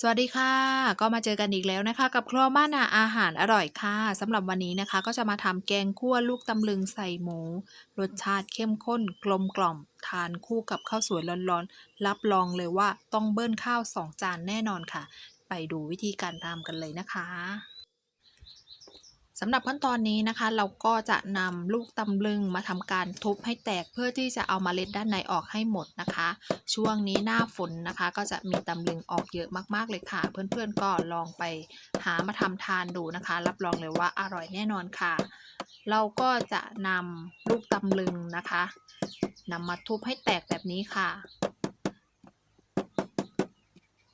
สวัสดีค่ะ ก็มาเจอกันอีกแล้วนะคะ กับครัวบ้านนาอาหารอร่อยค่ะสำหรับวันนี้นะคะ ก็จะมาทำแกงคั่วลูกตำลึงใส่หมู รสชาติเข้มข้น กลมกล่อม ทานคู่กับข้าวสวยร้อนๆ รับรองเลยว่าต้องเบิ้ลข้าวสองจานแน่นอนค่ะ ไปดูวิธีการทำกันเลยนะคะ สำหรับขั้นตอนนี้นะคะ เราก็จะนำลูกตำลึงมาทำการทุบให้แตกเพื่อที่จะเอามาเมล็ดด้านในออกให้หมดนะคะ ช่วงนี้หน้าฝนนะคะ ก็จะมีตำลึงออกเยอะมากๆเลยค่ะ เพื่อนๆก็ลองไปหามาทำทานดูนะคะ รับรองเลยว่าอร่อยแน่นอนค่ะ เราก็จะนำลูกตำลึงนะคะนำมาทุบให้แตกแบบนี้ค่ะ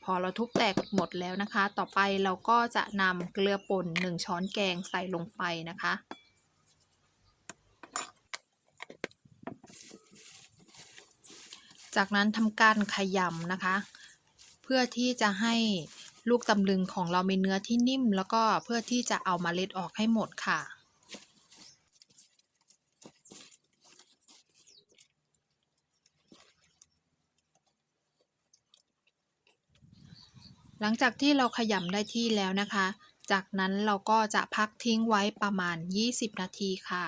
พอเราทุบแตกหมดแล้วนะคะ ต่อไปเราก็จะนำเกลือป่น 1 ช้อนแกงใส่ลงไปนะคะ จากนั้นทำการขยำนะคะ เพื่อที่จะให้ลูกตำลึงของเรามีเนื้อที่นิ่ม แล้วก็เพื่อที่จะเอามาเล็ดออกให้หมดค่ะ หลังจากที่เราขยำได้ที่แล้วนะคะ จากนั้นเราก็จะพักทิ้งไว้ประมาณ 20 นาทีค่ะ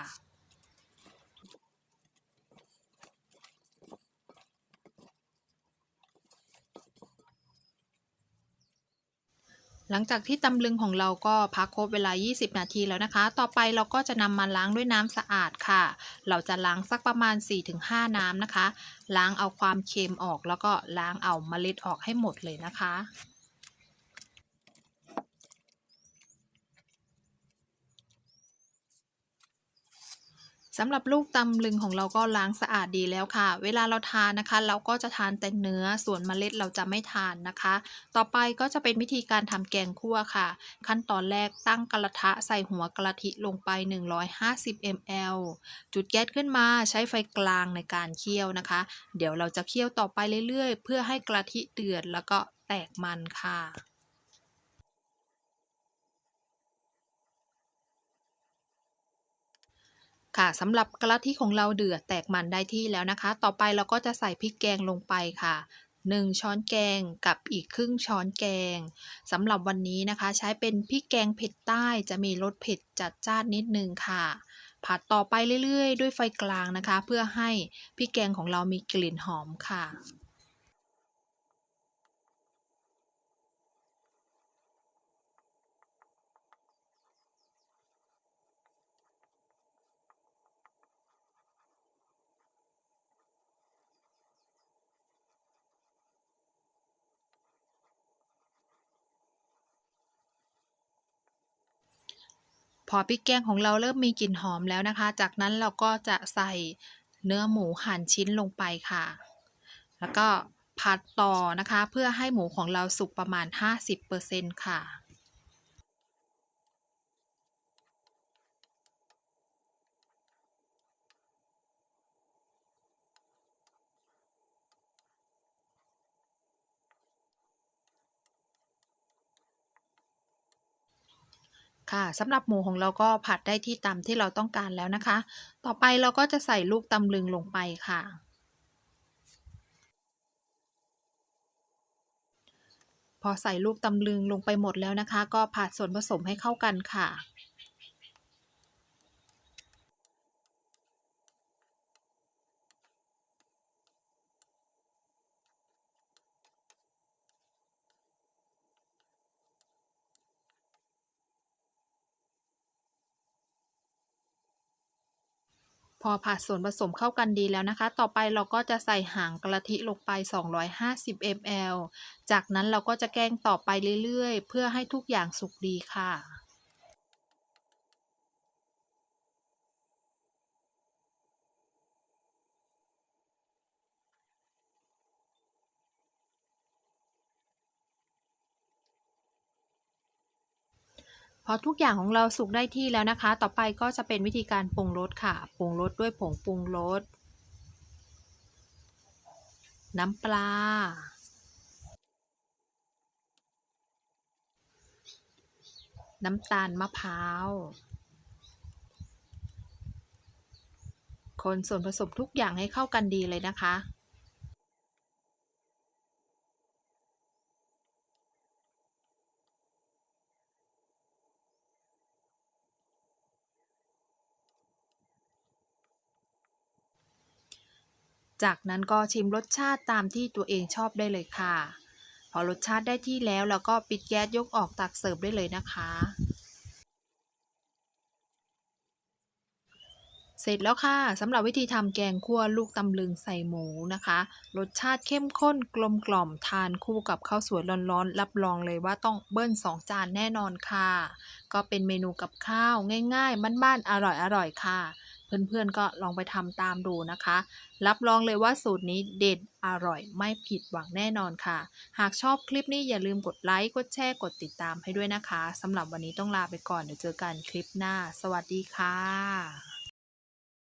หลังจากที่ตำลึงของเราก็พักครบเวลา 20 นาทีแล้วนะคะ ต่อไปเราก็จะนำมาล้างด้วยน้ำสะอาดค่ะ เราจะล้างสักประมาณ 4-5 น้ำนะคะ ล้างเอาความเค็มออกแล้วก็ล้างเอาเมล็ดออกให้หมดเลยนะคะ สำหรับลูกตำลึงของเราก็ล้างสะอาดดีแล้วค่ะ เวลาเราทานนะคะ เราก็จะทานแต่เนื้อส่วนเมล็ดเราจะไม่ทานนะคะ ต่อไปก็จะเป็นวิธีการทำแกงคั่วค่ะ ขั้นตอนแรกตั้งกระทะใส่หัวกระทิลงไป 150 ml จุดแก๊สขึ้นมาใช้ไฟกลางในการเคี่ยวนะคะ เดี๋ยวเราจะเคี่ยวต่อไปเรื่อยๆ เพื่อให้กระทิเดือดแล้วก็แตกมันค่ะ ค่ะสำหรับกะทิของเราเดือดแตกมันได้ที่แล้วนะคะ ต่อไปเราก็จะใส่พริกแกงลงไปค่ะ1 ช้อนแกงกับอีกครึ่งช้อนแกงสำหรับวันนี้นะคะ ใช้เป็นพริกแกงเผ็ดใต้จะมีรสเผ็ดจัดจ้านนิดนึงค่ะ ผัดต่อไปเรื่อยๆ ด้วยไฟกลางนะคะ เพื่อให้พริกแกงของเรามีกลิ่นหอมค่ะ อพริกแกงของเราเริ่มมีกลิ่นหอมแล้วนะคะ จากนั้นเราก็จะใส่เนื้อหมูหั่นชิ้นลงไปค่ะ แล้วก็ผัดต่อนะคะ เพื่อให้หมูของเราสุกประมาณ 50%ค่ะ ค่ะสำหรับหมูของเราก็ผัดได้ที่ตามที่เราต้องการแล้วนะคะ ต่อไปเราก็จะใส่ลูกตำลึงลงไปค่ะ พอใส่ลูกตำลึงลงไปหมดแล้วนะคะ ก็ผัดส่วนผสมให้เข้ากันค่ะ พอผัดส่วนผสมเข้ากันดีแล้วนะคะ ต่อไปเราก็จะใส่หางกะทิลงไป 250 ml จากนั้นเราก็จะแกงต่อไปเรื่อยๆ เพื่อให้ทุกอย่างสุกดีค่ะ พอทุกอย่างของเราสุกได้ที่แล้วนะคะ ต่อไปก็จะเป็นวิธีการปรุงรสค่ะปรุงรสด้วยผงปรุงรสน้ำปลา น้ำตาลมะพร้าว คนส่วนผสมทุกอย่างให้เข้ากันดีเลยนะคะ จากนั้นก็ชิมรสชาติตามที่ตัวเองชอบได้เลยค่ะ พอรสชาติได้ที่แล้วเราก็ปิดแก๊สยกออกตักเสิร์ฟได้เลยนะคะ เสร็จแล้วค่ะสำหรับวิธีทำแกงคั่วลูกตำลึงใส่หมูนะคะ รสชาติเข้มข้นกลมกล่อมทานคู่กับข้าวสวยร้อนๆ รับรองเลยว่าต้องเบิ้ลสองจานแน่นอนค่ะ ก็เป็นเมนูกับข้าวง่าย ๆ บ้านๆอร่อยๆค่ะ เพื่อนๆก็ลองไปทำตามดูนะคะ รับรองเลยว่าสูตรนี้เด็ดอร่อยไม่ผิดหวังแน่นอนค่ะ หากชอบคลิปนี้อย่าลืมกดไลค์ กดแชร์ กดติดตามให้ด้วยนะคะสำหรับวันนี้ต้องลาไปก่อนเดี๋ยวเจอกันคลิปหน้า สวัสดีค่ะ